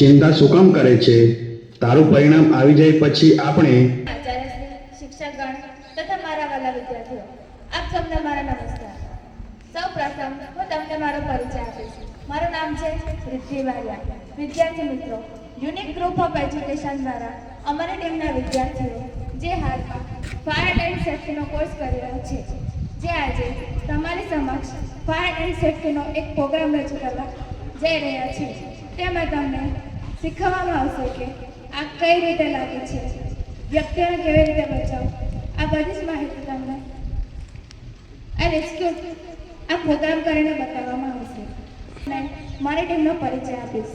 ચિંતા શું કામ કરે છે? તારું પરિણામ આવી જાય પછી આપણે શિક્ષકગણ તથા મારા વાલા વિદ્યાર્થીઓ, આપ સૌને મારા નમસ્કાર. સૌ પ્રથમ હું તમને મારો પરિચય આપીશ. મારું નામ છે રિદ્ધિ વારિયા. વિદ્યાર્થી મિત્રો, યુનિક ગ્રુપ ઓફ એજ્યુકેશન દ્વારા અમારી ટીમના વિદ્યાર્થીઓ જે હાલમાં ફાયર એન્ડ સેફ્ટીનો કોર્સ કરી રહ્યો છે, જે આજે તમારી સમક્ષ ફાયર એન્ડ સેફ્ટીનો એક પ્રોગ્રામ રજૂ કરવા જઈ રહ્યા છે તેમાં તમને શીખવવામાં આવશે કે આ કઈ રીતે લાગે છે? વ્યક્તિઓને કેવી રીતે બચાવવું? આ બધી જ માહિતી તમને આ રેસ્ક્યુ આ પ્રોગ્રામ કરીને બતાવવામાં આવશે. અને મારી ટીમનો પરિચય આપીશ.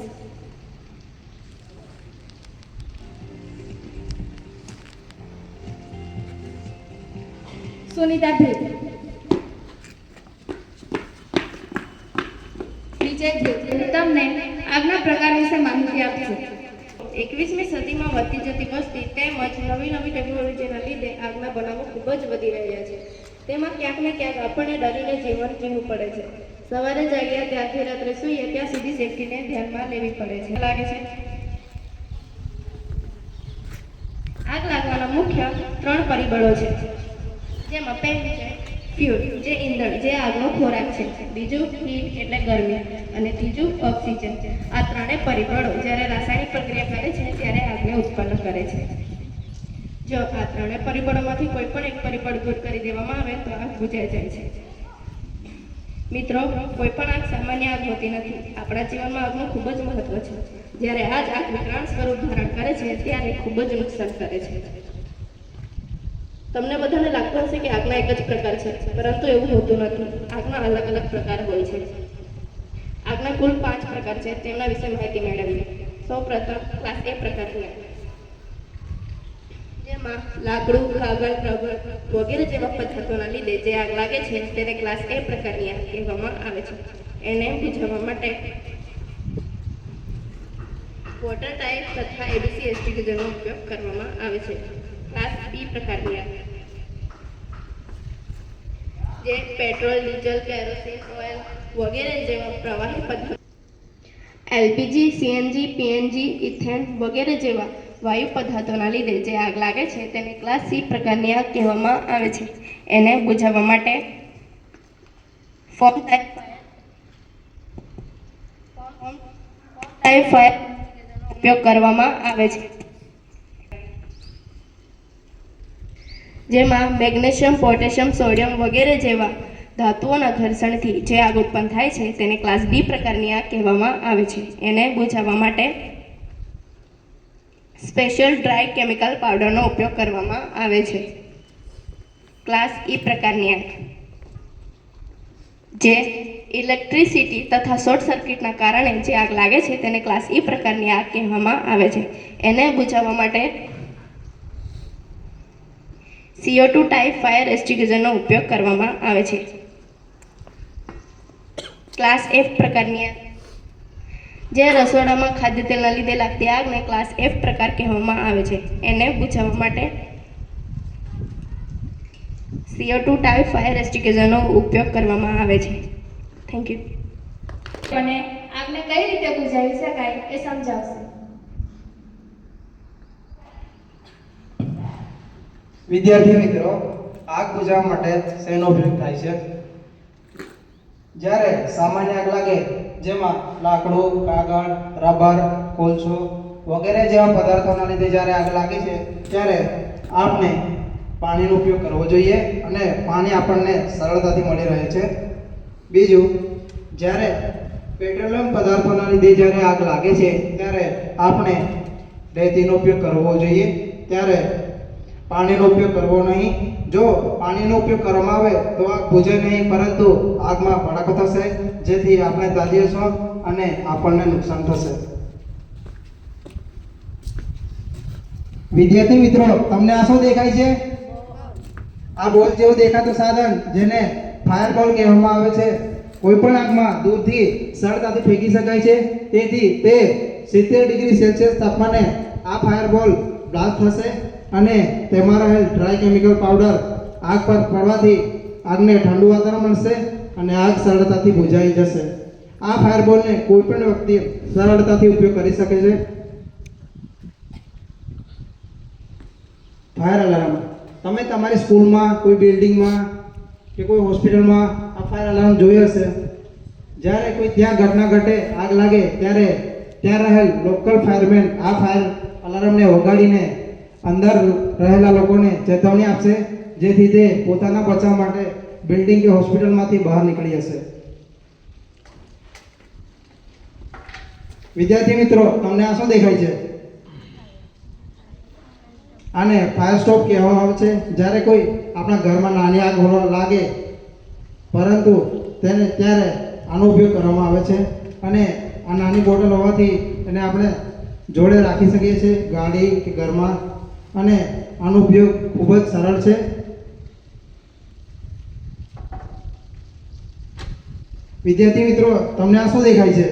સુનિતા ભેદ વિજય ભીલ. તમને આગના પ્રકાર વિશે માહિતી આપશે એકવીસમી સદીમાં વધતી જતી વસ્તી તેમજ નવી નવી ટેકનોલોજીના લીધે આગના બનાવો ખૂબ જ વધી રહ્યા છે. તેમાં ક્યાંક ને ક્યાંક આપણને ડરીને જીવન જીવવું પડે છે. સવારે જાગ્યા ત્યારથી રાત્રે સૂઈએ ત્યાં સુધી સેફટીને ધ્યાનમાં લેવી પડે છે. લાગે છે? આગ લાગવાના મુખ્ય ત્રણ પરિબળો છે. જેમાં પહેલું છે ફ્યુલ જે ઈંધણ, જે આગનો ખોરાક છે. બીજું હીટ એટલે ગરમી અને ત્રીજું ઓક્સિજન આ ત્રણેય પરિબળો જ્યારે રાસાયણિક પ્રક્રિયા કરે છે, ત્યારે આગને ઉત્પન્ન કરે છે. જો આ ત્રણેય પરિબળોમાંથી કોઈ પણ એક પરિબળ દૂર કરી દેવામાં આવે, તો આગ બુજાઈ જાય છે. મિત્રો, કોઈ પણ આગ સામાન્ય આગ હોતી નથી. આપણા જીવનમાં આગનું ખૂબ જ મહત્વ છે. જ્યારે આ જ આગ વિકરાળ સ્વરૂપ ધારણ કરે છે, ત્યારે ખૂબ જ નુકસાન કરે છે. તમને બધાને લાગતું હશે કે આગના એક જ પ્રકાર છે, પરંતુ એવું હોતું નથી. આગના અલગ અલગ પ્રકાર હોય છે. આગના કુલ પાંચ પ્રકાર છે, તેમના વિશે માહિતી મેળવીએ. સૌ પ્રથમ ક્લાસ એ પ્રકારની. જેમાં લાકડું, કાગળ, રબર વગેરે જેવા પદાર્થોના લીધે જે આગ લાગે છે, તેને ક્લાસ એ પ્રકારની આગ કહેવામાં આવે છે. એને બુઝાવવા માટે વોટર ટાઈપ તથા એબીસી એસ્ટિગેજરનો ઉપયોગ કરવામાં આવે છે. ક્લાસ બી પ્રકારની આગ. જે પેટ્રોલ ડીઝલ કેરોસીન ઓઇલ વગેરે જેવા પ્રવાહી પદાર્થો એલપીજી સીએનજી પીએનજી ઇથેન વગેરે જેવા વાયુ પદાર્થોના લીધે જે આગ લાગે છે તેને ક્લાસ સી પ્રકારની આગ કહેવામાં આવે છે એને બુઝાવવા માટે ફોર્મ ટાઈપ ટાઈપ ફાયર ઉપયોગ કરવામાં આવે છે જેમાં મેગ્નેશિયમ, પોટેશિયમ, સોડિયમ વગેરે જેવા ધાતુઓના ઘર્ષણથી જે આગ ઉત્પન્ન થાય છે તેને ક્લાસ ડી પ્રકારની આગ કહેવામાં આવે છે. એને બુઝાવવા માટે સ્પેશિયલ ડ્રાય કેમિકલ પાવડરનો ઉપયોગ કરવામાં આવે છે. ક્લાસ ઈ પ્રકારની આગ. જે ઇલેક્ટ્રિસિટી તથા શોર્ટ સર્કિટના કારણે જે આગ લાગે છે તેને ક્લાસ ઈ પ્રકારની આગ કહેવામાં આવે છે. એને બુઝાવવા માટે સીઓ ટુ ટાઈપ ફાયર એસ્ટિગ્યુઝરનો ઉપયોગ કરવામાં આવે છે. ક્લાસ એફ પ્રકારની જે રસોડામાં ખાદ્ય તેલના લીધે લાગતી આગને ક્લાસ એફ પ્રકાર કહેવામાં આવે છે. એને બુઝાવવા માટે સીઓ ટુ ટાઈપ ફાયર એસ્ટિગ્યુઝરનો ઉપયોગ કરવામાં આવે છે. થેન્ક યુ અને આગને કઈ રીતે બુઝાવી શકાય એ સમજાવશે. વિદ્યાર્થી મિત્રો, આગ બુઝાવવા માટે શેનો ઉપયોગ થાય છે? જ્યારે સામાન્ય આગ લાગે, જેમાં લાકડું, કાગળ, રબર, કોલસો વગેરે જેવા પદાર્થોના લીધે જ્યારે આગ લાગે છે, ત્યારે આપણે પાણીનો ઉપયોગ કરવો જોઈએ અને પાણી આપણને સરળતાથી મળી રહે છે. બીજું, જ્યારે પેટ્રોલિયમ પદાર્થોના લીધે જ્યારે આગ લાગે છે, ત્યારે આપણે રેતીનો ઉપયોગ કરવો જોઈએ. ત્યારે પાણીનો ઉપયોગ કરવો નહીં. જો પાણીનો ઉપયોગ કરવામાં આવે તો આગ બુજે નહીં, પરંતુ આગમાં ભડકો થશે, જેથી આપણે દાઝીશું અને આપણને નુકસાન થશે. વિદ્યાર્થી મિત્રો, તમને આ શું દેખાય છે? આ બોલ જેવું દેખાતું સાધન, જેને ફાયર બોલ કહેવામાં આવે છે. કોઈ પણ આગમાં દૂરથી સરળતાથી ફેંકી શકાય છે. તેથી તે સિત્તેર ડિગ્રી સેલ્સિયસ તાપમાને આ ફાયર બોલ બ્લાસ્ટ થશે. અને તેમાં રહેલ ડ્રાય કેમિકલ પાવડર આગ પર પડવાથી આગને ઠંડુ વાતાવરણ મળશે અને આગ સરળતાથી બુઝાઈ જશે. આ ફાયરબોલને કોઈપણ વ્યક્તિ સરળતાથી ઉપયોગ કરી શકે છે. ફાયર અલાર્મ તમે તમારી સ્કૂલમાં, કોઈ બિલ્ડિંગમાં કે કોઈ હોસ્પિટલમાં આ ફાયર અલાર્મ જોઈ હશે. જ્યારે કોઈ ત્યાં ઘટના ઘટે, આગ લાગે, ત્યારે ત્યાં રહેલ લોકલ ફાયરમેન આ ફાયર અલાર્મને વગાડીને અંદર રહેલા લોકોને ચેતવણી આપશે, જેથી તે પોતાના બચાવ માટે બિલ્ડિંગ કે હોસ્પિટલમાંથી બહાર નીકળી જશે. વિદ્યાર્થી મિત્રો, તમને આ શું દેખાય છે? આને ફાયર સ્ટોપ કહેવામાં આવે છે. જ્યારે કોઈ આપણા ઘરમાં નાની આગ લાગે, પરંતુ તેને ત્યારે આનો ઉપયોગ કરવામાં આવે છે. અને આ નાની બોટલ હોવાથી એને આપણે જોડે રાખી શકીએ છીએ ગાડી કે ઘરમાં. અને આનો ઉપયોગ ખૂબ જ સરળ છે. વિદ્યાર્થી મિત્રો, તમને આ શું દેખાય છે?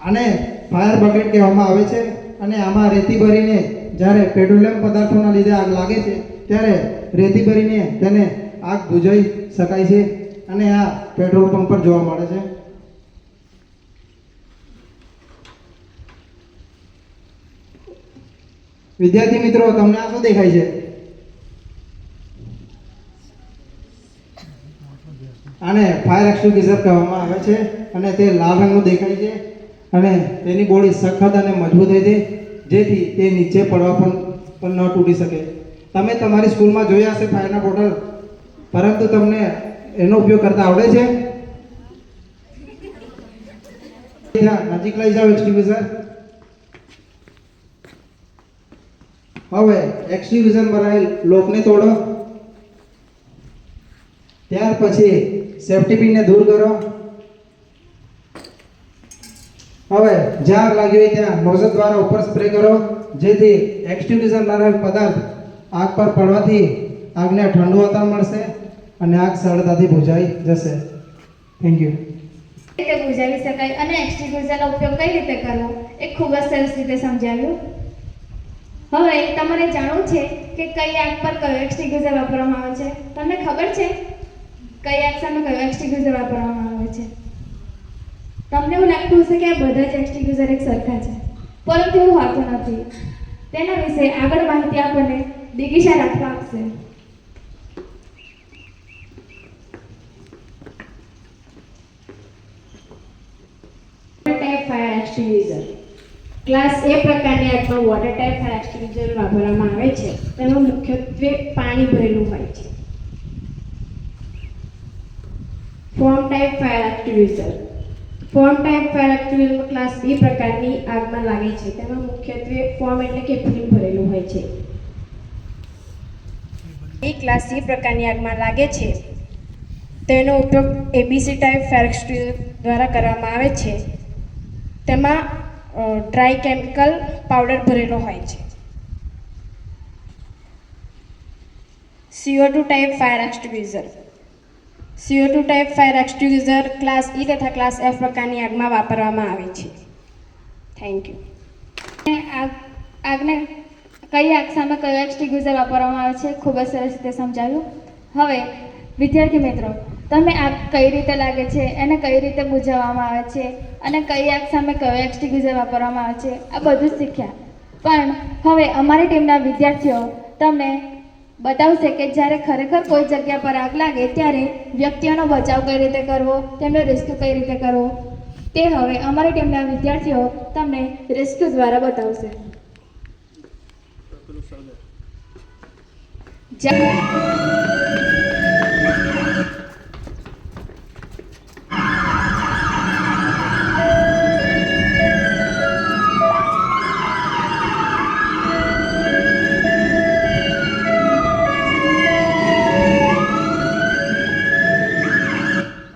આને ફાયર બકેટ કહેવામાં આવે છે અને આમાં રેતી ભરીને જ્યારે પેટ્રોલિયમ પદાર્થોના લીધે આગ લાગે છે, ત્યારે રેતી ભરીને તેને આગ બુઝાવી શકાય છે અને આ પેટ્રોલ પંપ પર જોવા મળે છે. વિદ્યાર્થી મિત્રો, તમને આ શું દેખાય છે? આને ફાયર એક્સટિંગ્વિશર કહેવામાં આવે છે અને તે લાલ રંગનું દેખાય છે અને તેની બોડી સખત અને મજબૂત હોય છે, જેથી તે નીચે પડવા પણ ન તૂટી શકે. તમે તમારી સ્કૂલમાં જોયા હશે ફાયરના બોટલ પરંતુ તમને એનો ઉપયોગ કરતા આવડે છે? નજીક લઈ જાઓ એક્સટિંગ્વિશર હવે એક્સટિંગ્વિશર બનાવેલ લોકને તોડો. ત્યાર પછી સેફટી પિનને દૂર કરો. હવે જ્યાં લાગી હોય ત્યાં નોઝલ દ્વારા ઉપર સ્પ્રે કરો. જેથી એક્સટિંગ્વિશર લાવેલ પદાર્થ આગ પર પડવાથી આગને ઠંડુ વાતાવરણ મળશે અને આગ સરળતાથી બુજાઈ જશે. થેન્ક યુ રીતે બુજાવી શકાય અને એક્સટિંગ્વિશરનો ઉપયોગ કઈ રીતે કરવો એ ખૂબ જ સરસ રીતે સમજાવ્યું. હવે તમારે જાણવું છે કે કઈ આગ પર કયો એક્સટિંગ્વિશર વાપરવામાં આવે છે? તમને ખબર છે? કઈ આગ સામે કયો એક્સટિંગ્વિશર વાપરવામાં આવે છે? તમને એવું લાગતું હશે કે આ બધા જ એક્સટિંગ્વિશર એક સરખા છે. પરંતુ એવું હોતું નથી. તેના વિશે આગળ માહિતી આપણને દિગીશા રાખવા આપશે. Type fire extinguisher class A પ્રકારની આગમાં વોટર ટાઈપ ફાયર એક્સટિંગ્વિશર વાપરવામાં આવે છે. તેમાં મુખ્યત્વે પાણી ભરેલું હોય છે. Foam type fire extinguisher foam type fire extinguisher class B પ્રકારની આગમાં લાગે છે. તેમાં મુખ્યત્વે ફોર્મ એટલે કે ફિલ્મ ભરેલું હોય છે. એ ક્લાસ સી પ્રકારની આગમાં લાગે છે. તેનો ઉપયોગ એબીસી ટાઈપ ફાયર એક્સટિંગ્વિશર દ્વારા કરવામાં આવે છે. તેમાં ડ્રાય કેમિકલ પાવડર ભરેલો હોય છે. CO two type fire extinguisher CO two type fire extinguisher class E તથા ક્લાસ એફ પ્રકારની આગમાં વાપરવામાં આવે છે. થેન્ક યુ આગને કઈ આગ સામે કયો એક્સટ્યુઝર વાપરવામાં આવે છે? ખૂબ જ સરસ રીતે સમજાવ્યું હવે, વિદ્યાર્થી મિત્રો તમે આગ કઈ રીતે લાગે છે? એને કઈ રીતે બુજાવવામાં આવે છે? અને કઈ આગ સામે કયો એક્સટિંગ્વિશર વાપરવામાં આવે છે આ બધું જ શીખ્યા. પણ હવે અમારી ટીમના વિદ્યાર્થીઓ તમને બતાવશે કે જ્યારે ખરેખર કોઈ જગ્યા પર આગ લાગે ત્યારે વ્યક્તિઓનો બચાવ કઈ રીતે કરવો તેમનો રેસ્ક્યુ કઈ રીતે કરવો તે હવે અમારી ટીમના વિદ્યાર્થીઓ તમને રેસ્ક્યુ દ્વારા બતાવશે. જ્યાં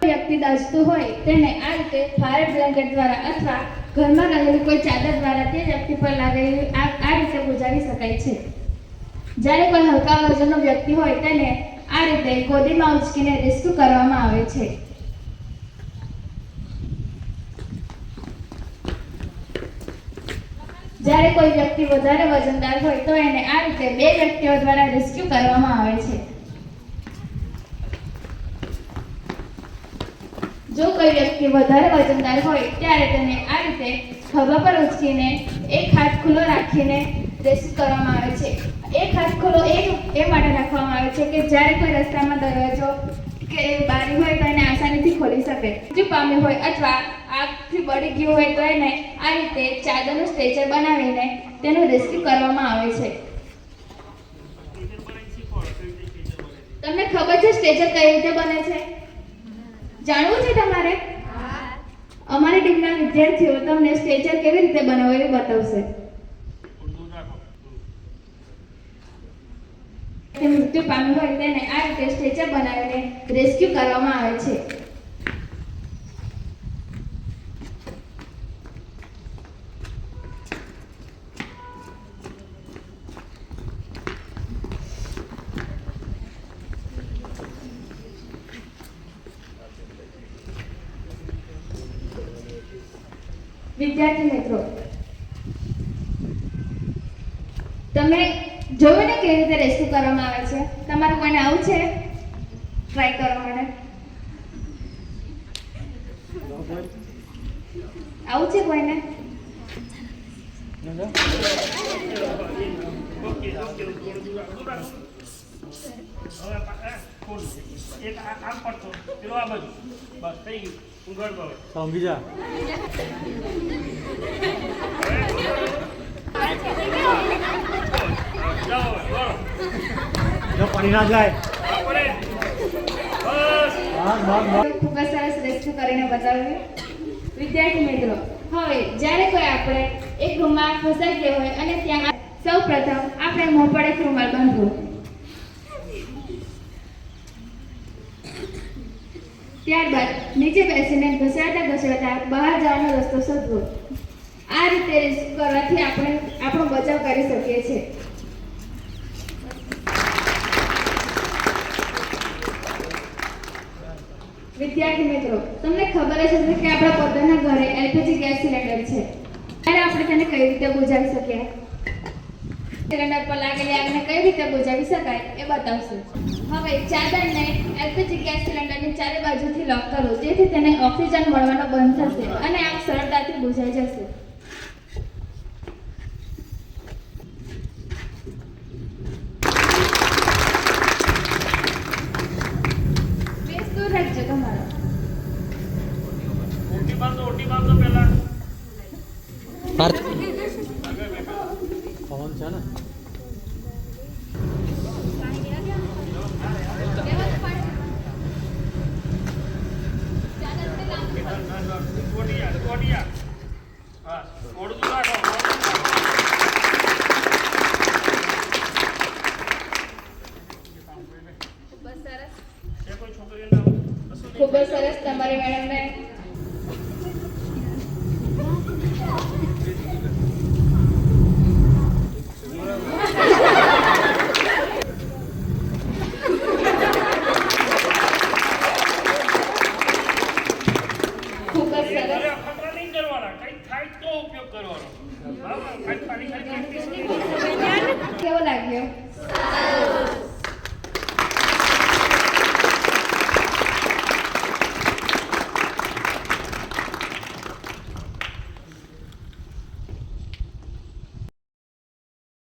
વ્યક્તિ દાઝતું હોય તેને આ રીતે બ્લેન્કેટ દ્વારા અથવા ઘરમાં રહેલી કોઈ ચાદર દ્વારા તે વ્યક્તિ પર લાગેલી આગ આ રીતે બુજાવી શકાય છે. જ્યારે કોઈ હલકા વજનનો વ્યક્તિ હોય તેને આ રીતે ગોદીમાં ઉચકીને રેસ્ક્યુ કરવામાં આવે છે. જ્યારે કોઈ વ્યક્તિ વધારે વજનદાર હોય તો એને આ રીતે બે વ્યક્તિઓ દ્વારા રેસ્ક્યુ કરવામાં આવે છે. જો કોઈ વ્યક્તિ વધારે વજનદાર હોય, ત્યારે તેને આ રીતે ખભા પર ઉચકીને એક હાથ ખુલ્લો રાખીને રેસ્ટ કરવામાં આવે છે. એક હાથ ખુલ્લો એ એ માટે રાખવામાં આવે છે કે જ્યારે કોઈ રસ્તામાં દરવાજો કે બારી હોય તો એને આસાનીથી ખોલી શકે. જો પામ્યું હોય અથવા આગથી બળી ગયું હોય તો એને આ રીતે ચાદરનું સ્ટ્રેચર બનાવીને તેનું રેસ્ક્યુ કરવામાં આવે છે. તમને ખબર છે સ્ટ્રેચર કઈ રીતે બને છે? જાણવું છે તમારે? અમારી ટીમના વિદ્યાર્થીઓ તમને સ્ટ્રેચર કેવી રીતે બનાવો એ બતાવશે. મૃત્યુ પામ્યું હોય તેને આ રીતે સ્ટ્રેચર બનાવીને રેસ્ક્યુ કરવામાં આવે છે વિદ્યાર્થી મિત્રો તમે જોયું ને કેવી રીતે રેસ્ક્યુ કરવામાં આવે છે તમારું કોઈને આવું છે? ટ્રાય કરવા માટે આવું છે કોઈને? સમજી જા. પડી ના જાય. ત્યારબાદ નીચે બેસીને ઘસડાતા ઘસડાતા બહાર જવાનો રસ્તો શોધવો. આ રીતે કરવાથી આપણે આપણો બચાવ કરી શકીએ છીએ. વિદ્યાર્થી મિત્રો, તમને ખબર જ હશે કે આપણા પોતાના ઘરે એલપીજી ગેસ સિલિન્ડર છે. ત્યારે આપણે તેને કઈ રીતે બુજાવી શકીએ? સિલિન્ડર પર લાગેલી આગને કઈ રીતે બુજાવી શકાય એ બતાવશું. હવે ચાદરને એલપીજી ગેસ સિલિન્ડરની ચારે બાજુથી લોક કરો, જેથી તેને ઓક્સિજન મળવાનો બંધ થશે અને આગ સરળતાથી બુજાઈ જશે. Kok?